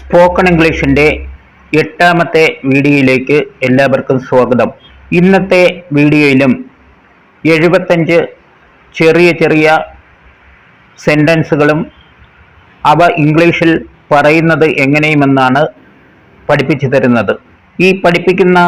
Spoken ഇംഗ്ലീഷിന്റെ എട്ടാമത്തെ വീഡിയോയിലേക്ക് എല്ലാവർക്കും സ്വാഗതം. ഇന്നത്തെ വീഡിയോയിലും എഴുപത്തഞ്ച് ചെറിയ ചെറിയ സെന്റൻസുകളും അവ ഇംഗ്ലീഷിൽ പറയുന്നത് എങ്ങനെയുമെന്നാണ് പഠിപ്പിച്ചു തരുന്നത്. ഈ പഠിപ്പിക്കുന്ന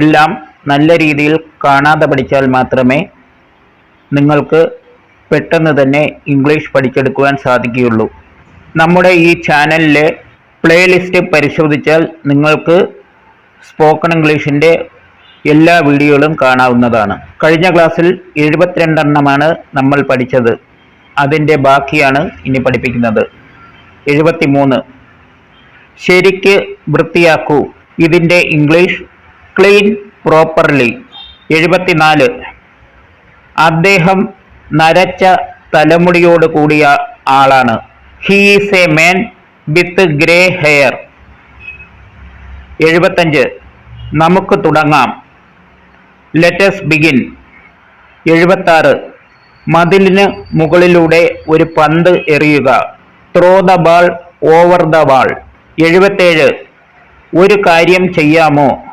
എല്ലാം നല്ല രീതിയിൽ കാണാതെ പഠിച്ചാൽ മാത്രമേ നിങ്ങൾക്ക് പെട്ടെന്ന് തന്നെ ഇംഗ്ലീഷ് പഠിച്ചെടുക്കുവാൻ സാധിക്കുകയുള്ളൂ. നമ്മുടെ ഈ ചാനലിലെ പ്ലേലിസ്റ്റ് പരിശോധിച്ചാൽ നിങ്ങൾക്ക് സ്പോക്കൺ ഇംഗ്ലീഷിന്റെ എല്ലാ വീഡിയോകളും കാണാവുന്നതാണ്. കഴിഞ്ഞ ക്ലാസ്സിൽ എഴുപത്തിരണ്ടെണ്ണമാണ് നമ്മൾ പഠിച്ചത്. അതിന്റെ ബാക്കിയാണ് ഇനി പഠിപ്പിക്കുന്നത്. എഴുപത്തി മൂന്ന് ശരിക്ക് വൃത്തിയാക്കൂ. ഇതിന്റെ ഇംഗ്ലീഷ് ക്ലീൻ പ്രോപ്പർലി എഴുപത്തിനാല്. അദ്ദേഹം നരച്ച തലമുടിയോട് കൂടിയ ആളാണ്. He is a man with grey hair. എഴുപത്തഞ്ച്. നമുക്ക് തുടങ്ങാം. ലെറ്റസ് ബിഗിൻ എഴുപത്താറ്. മതിലിന് മുകളിലൂടെ ഒരു പന്ത് എറിയുക. Throw the ball over the ball എഴുപത്തേഴ്. ഒരു കാര്യം ചെയ്യാമോ?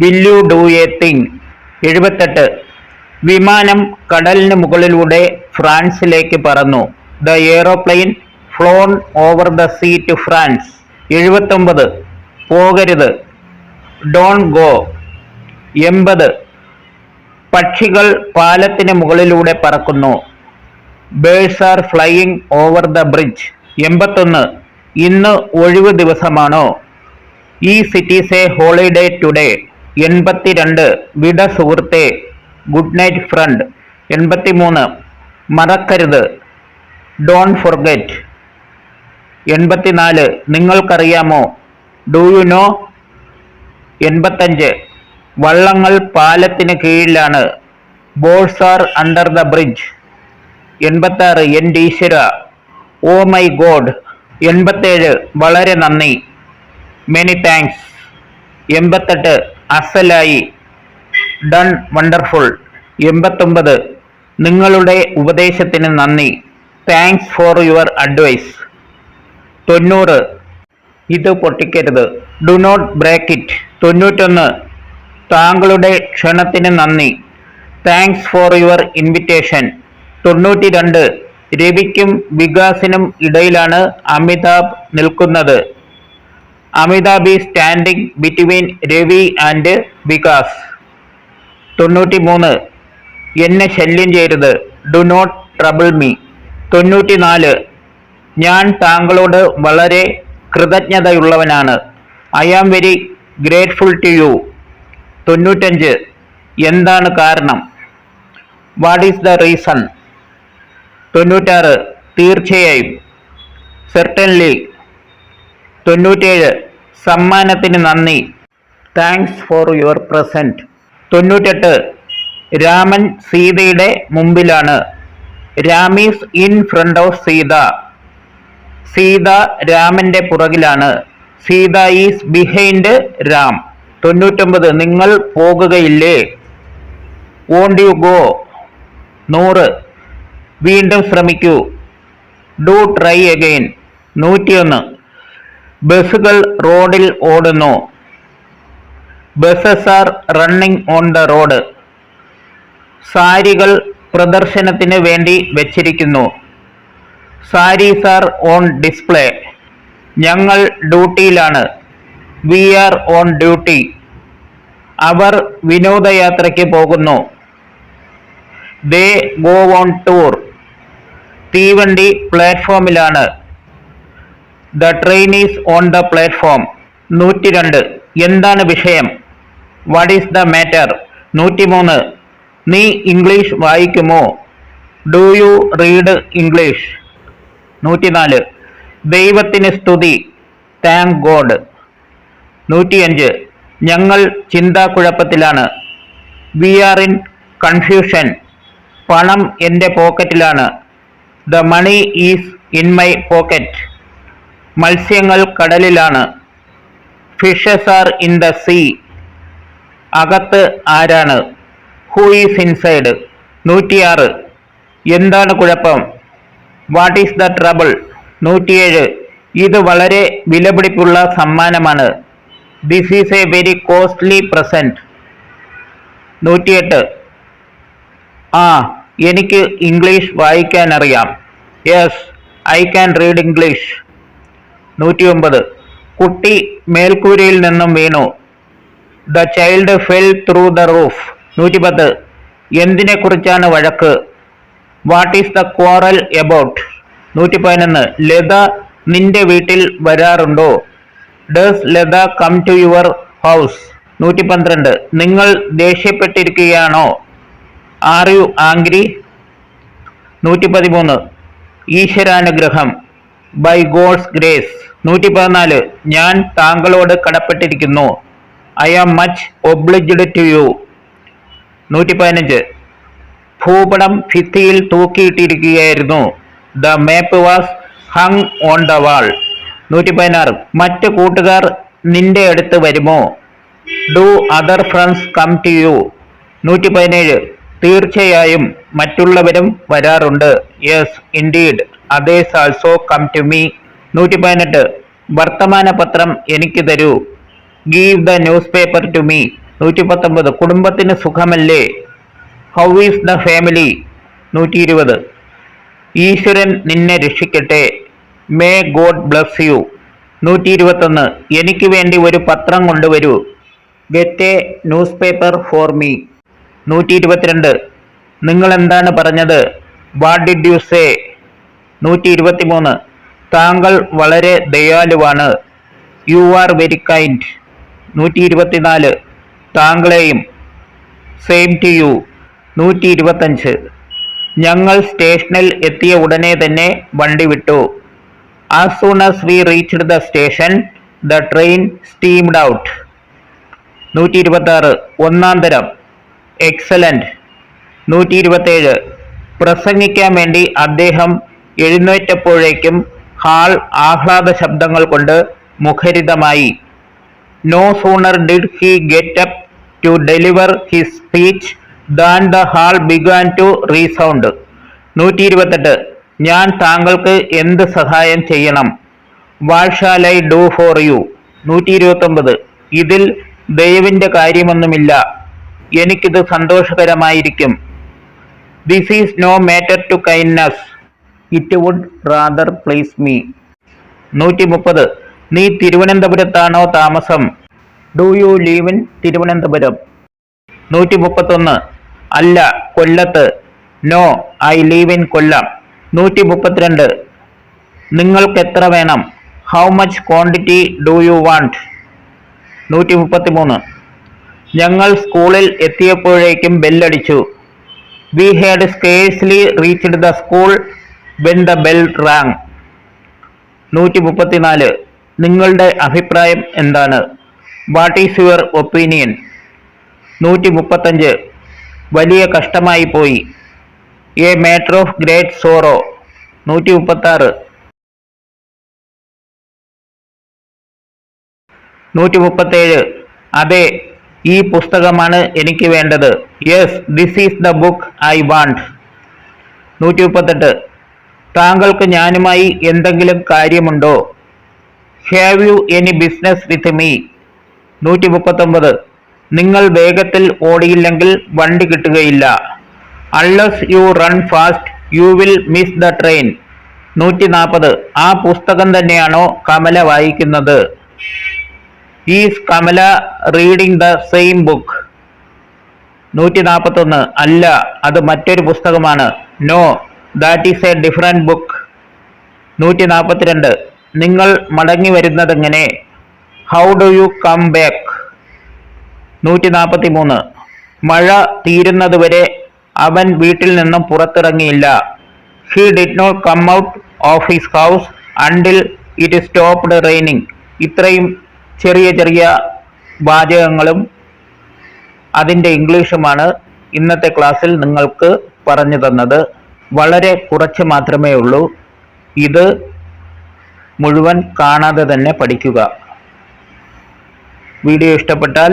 Will you do a thing എഴുപത്തെട്ട്. വിമാനം കടലിന് മുകളിലൂടെ ഫ്രാൻസിലേക്ക് പറന്നു. The aeroplane flown over the sea to France എഴുപത്തൊമ്പത്. പോകരുത്. ഡോൺ ഗോ എൺപത്. പക്ഷികൾ പാലത്തിന് മുകളിലൂടെ പറക്കുന്നു. Birds are flying over the bridge എൺപത്തൊന്ന്. ഇന്ന് ഒഴിവ് ദിവസമാണോ? ഈ സിറ്റീസ് എ ഹോളിഡേ ടുഡേ എൺപത്തിരണ്ട്. വിട സുഹൃത്തെ. ഗുഡ് നൈറ്റ് ഫ്രണ്ട് എൺപത്തിമൂന്ന്. മറക്കരുത്. ഡോൺ ഫൊർഗെറ്റ് എൺപത്തിനാല്. നിങ്ങൾക്കറിയാമോ? ഡു യു നോ എൺപത്തഞ്ച് വള്ളങ്ങൾ പാലത്തിന് കീഴിലാണ്. Boats are under the bridge എൺപത്താറ് എൻ. ഈശ്വര. ഓ മൈ ഗോഡ് എൺപത്തേഴ് വളരെ നന്ദി. മെനി താങ്ക്സ് എൺപത്തെട്ട്. അസലായി. ഡൺ വണ്ടർഫുൾ എൺപത്തൊമ്പത്. നിങ്ങളുടെ ഉപദേശത്തിന് നന്ദി. താങ്ക്സ് ഫോർ യുവർ അഡ്വൈസ് തൊണ്ണൂറ്. ഇത് പൊട്ടിക്കരുത്. ഡു നോട്ട് ബ്രേക്ക് ഇറ്റ് തൊണ്ണൂറ്റൊന്ന്. താങ്കളുടെ ക്ഷണത്തിന് നന്ദി. താങ്ക്സ് ഫോർ യുവർ ഇൻവിറ്റേഷൻ തൊണ്ണൂറ്റി രണ്ട് രവിക്കും വികാസിനും ഇടയിലാണ് അമിതാഭ് നിൽക്കുന്നത്. Amitabh is standing between Ravi and Vikas. തൊണ്ണൂറ്റി മൂന്ന് എന്നെ ശല്യം ചെയ്യരുത്. ഡു നോട്ട് ട്രബിൾ മീ തൊണ്ണൂറ്റി നാല് ഞാൻ താങ്കളോട് വളരെ കൃതജ്ഞതയുള്ളവനാണ്. I am very grateful to you തൊണ്ണൂറ്റഞ്ച്. എന്താണ് കാരണം? വാട്ട് ഈസ് ദ റീസൺ തൊണ്ണൂറ്റാറ്. തീർച്ചയായും. സെർട്ടൻലി തൊണ്ണൂറ്റേഴ്. സമ്മാനത്തിന് നന്ദി. താങ്ക്സ് ഫോർ യുവർ പ്രസന്റ് തൊണ്ണൂറ്റെട്ട്. രാമൻ സീതയുടെ മുമ്പിലാണ്. Ram is in front of Sita Sita രാമന്റെ പുറകിലാണ്. Sita is behind Ram. തൊണ്ണൂറ്റൊമ്പത് നിങ്ങൾ പോകുകയില്ലേ? വോണ്ട് യു ഗോ നൂറ് വീണ്ടും ശ്രമിക്കൂ. ഡു ട്രൈ അഗെയിൻ നൂറ്റിയൊന്ന് ബസ്സുകൾ റോഡിൽ ഓടുന്നു. Buses are running on the road സാരികൾ പ്രദർശനത്തിന് വേണ്ടി വെച്ചിരിക്കുന്നു. Saris are on display. ഞങ്ങൾ ഡ്യൂട്ടിയിലാണ്. We are on duty. അവർ വിനോദയാത്രയ്ക്ക് പോകുന്നു. They go on tour. തീവണ്ടി പ്ലാറ്റ്ഫോമിലാണ്. The train is on the platform. നൂറ്റി രണ്ട് എന്താണ് വിഷയം? What is the matter? നൂറ്റിമൂന്ന്. നീ English വായിക്കുമോ? Do you read English? നൂറ്റിനാല്. ദൈവത്തിന് സ്തുതി. താങ്ക് ഗോഡ് നൂറ്റിയഞ്ച്. ഞങ്ങൾ ചിന്താക്കുഴപ്പത്തിലാണ്. വി ആർ ഇൻ കൺഫ്യൂഷൻ പണം എന്റെ പോക്കറ്റിലാണ്. The money is in my pocket മത്സ്യങ്ങൾ കടലിലാണ്. Fishes are in the sea അകത്ത് ആരാണ്? ഹൂ ഈസ് ഇൻസൈഡ് നൂറ്റിയാറ്. എന്താണ് കുഴപ്പം? വാട്ട് ഈസ് ദ ട്രബിൾ നൂറ്റിയേഴ്. ഇത് വളരെ വിലപിടിപ്പുള്ള സമ്മാനമാണ്. This is a very costly present നൂറ്റിയെട്ട്. ആ എനിക്ക് ഇംഗ്ലീഷ് വായിക്കാൻ അറിയാം yes I can read English നൂറ്റി ഒമ്പത് കുട്ടി മേൽക്കൂരയിൽ നിന്നും വീണു. The child fell through the roof നൂറ്റിപ്പത്ത് എന്തിനെ കുറിച്ചാണ് വഴക്ക്? What is the quarrel about നൂറ്റി പതിനൊന്ന് ലത നിന്റെ വീട്ടിൽ വരാറുണ്ടോ? Does Lata come to your house നൂറ്റി പന്ത്രണ്ട് നിങ്ങൾ ദേഷ്യപ്പെട്ടിരിക്കുകയാണോ? ആർ യു ആംഗ്രി നൂറ്റി പതിമൂന്ന് ഈശ്വരാനുഗ്രഹം. ബൈ ഗോഡ്സ് ഗ്രേസ് നൂറ്റി പതിനാല് ഞാൻ താങ്കളോട് കടപ്പെട്ടിരിക്കുന്നു. I am much obliged to you നൂറ്റി പതിനഞ്ച് ഭൂപടം ഭിത്തിയിൽ തൂക്കിയിട്ടിരിക്കുകയായിരുന്നു. The map was hung on the wall നൂറ്റി പതിനാറ് മറ്റ് കൂട്ടുകാർ നിന്റെ അടുത്ത് വരുമോ? Do other friends come to you നൂറ്റി പതിനേഴ് തീർച്ചയായും മറ്റുള്ളവരും വരാറുണ്ട്. Yes indeed others also come to me നൂറ്റി പതിനെട്ട് വർത്തമാന പത്രം എനിക്ക് തരൂ. Give the news paper to me നൂറ്റി പത്തൊമ്പത് കുടുംബത്തിന് സുഖമല്ലേ? ഹൗ ഈസ് ദ ഫാമിലി നൂറ്റി ഇരുപത് ഈശ്വരൻ നിന്നെ രക്ഷിക്കട്ടെ. മേ ഗോഡ് ബ്ലസ് യു നൂറ്റി ഇരുപത്തൊന്ന് എനിക്ക് വേണ്ടി ഒരു പത്രം കൊണ്ടുവരൂ. Get a news paper for me നൂറ്റി ഇരുപത്തിരണ്ട് നിങ്ങൾ എന്താണ് പറഞ്ഞത്? വാട്ട് ഡിഡ് യു സേ നൂറ്റി ഇരുപത്തി മൂന്ന് താങ്കൾ വളരെ ദയാലുവാണ്. യു ആർ വെരി കൈൻഡ് നൂറ്റി ഇരുപത്തിനാല് താങ്കളെയും. സെയിം ടു യു നൂറ്റി ഇരുപത്തഞ്ച് ഞങ്ങൾ സ്റ്റേഷനിൽ എത്തിയ ഉടനെ തന്നെ വണ്ടി വിട്ടു. As soon as we reached the station the train steamed out നൂറ്റി ഇരുപത്തി ആറ് ഒന്നാം തരം. എക്സലന്റ് നൂറ്റി ഇരുപത്തേഴ് പ്രസംഗിക്കാൻ വേണ്ടി അദ്ദേഹം എഴുന്നേറ്റപ്പോഴേക്കും ഹാൾ ആഹ്ലാദ ശബ്ദങ്ങൾ കൊണ്ട് മുഖരിതമായി. No sooner did he get up to deliver his speech than the hall began to resound നൂറ്റി ഇരുപത്തെട്ട് ഞാൻ താങ്കൾക്ക് എന്ത് സഹായം ചെയ്യണം? What shall I do for you നൂറ്റി ഇരുപത്തൊമ്പത് ഇതിൽ ദയവിന്റെ കാര്യമൊന്നുമില്ല. എനിക്കിത് സന്തോഷകരമായിരിക്കും. This is no matter to kindness it would rather please me നൂറ്റി മുപ്പത് നീ തിരുവനന്തപുരത്താണോ താമസം? Do you live in Thiruvananthapuram? നൂറ്റി മുപ്പത്തൊന്ന് അല്ല കൊല്ലത്ത്. No I live in Kollam. നൂറ്റി മുപ്പത്തിരണ്ട് നിങ്ങൾക്ക് എത്ര വേണം? How much quantity do you want? നൂറ്റി മുപ്പത്തി മൂന്ന് ഞങ്ങൾ സ്കൂളിൽ എത്തിയപ്പോഴേക്കും ബെല്ലടിച്ചു. We had scarcely reached the school when the bell rang. നൂറ്റി മുപ്പത്തിനാല് നിങ്ങളുടെ അഭിപ്രായം എന്താണ്? What is your opinion? നൂറ്റി മുപ്പത്തഞ്ച് വലിയ കഷ്ടമായി പോയി. A matter of great sorrow നൂറ്റി മുപ്പത്താറ് നൂറ്റി മുപ്പത്തേഴ് അതെ ഈ പുസ്തകമാണ് എനിക്ക് വേണ്ടത്. Yes this is the book I want നൂറ്റി മുപ്പത്തെട്ട് താങ്കൾക്ക് ഞാനുമായി എന്തെങ്കിലും കാര്യമുണ്ടോ? Have you any business with me നൂറ്റി മുപ്പത്തൊമ്പത് നിങ്ങൾ വേഗത്തിൽ ഓടിയില്ലെങ്കിൽ വണ്ടി കിട്ടുകയില്ല. Unless you run fast you will miss the train നൂറ്റി നാൽപ്പത് ആ പുസ്തകം തന്നെയാണോ കമല വായിക്കുന്നത്? Is Kamala reading the same book നൂറ്റി നാൽപ്പത്തൊന്ന് അല്ല അത് മറ്റൊരു പുസ്തകമാണ്. No that is a different book നൂറ്റി നാൽപ്പത്തിരണ്ട് നിങ്ങൾ മടങ്ങി വരുന്നതെങ്ങനെ? How do you come back നൂറ്റി നാൽപ്പത്തി മൂന്ന് മഴ തീരുന്നതുവരെ അവൻ വീട്ടിൽ നിന്നും പുറത്തിറങ്ങിയില്ല. He did not come out of his house until it stopped raining ഇത്രയും ചെറിയ ചെറിയ വാചകങ്ങളും അതിന്റെ ഇംഗ്ലീഷുമാണ് ഇന്നത്തെ ക്ലാസ്സിൽ നിങ്ങൾക്ക് പറഞ്ഞു തന്നത്. വളരെ കുറച്ച് മാത്രമേ ഉള്ളൂ. ഇത് മുഴുവൻ കാണാതെ തന്നെ പഠിക്കുക. വീഡിയോ ഇഷ്ടപ്പെട്ടാൽ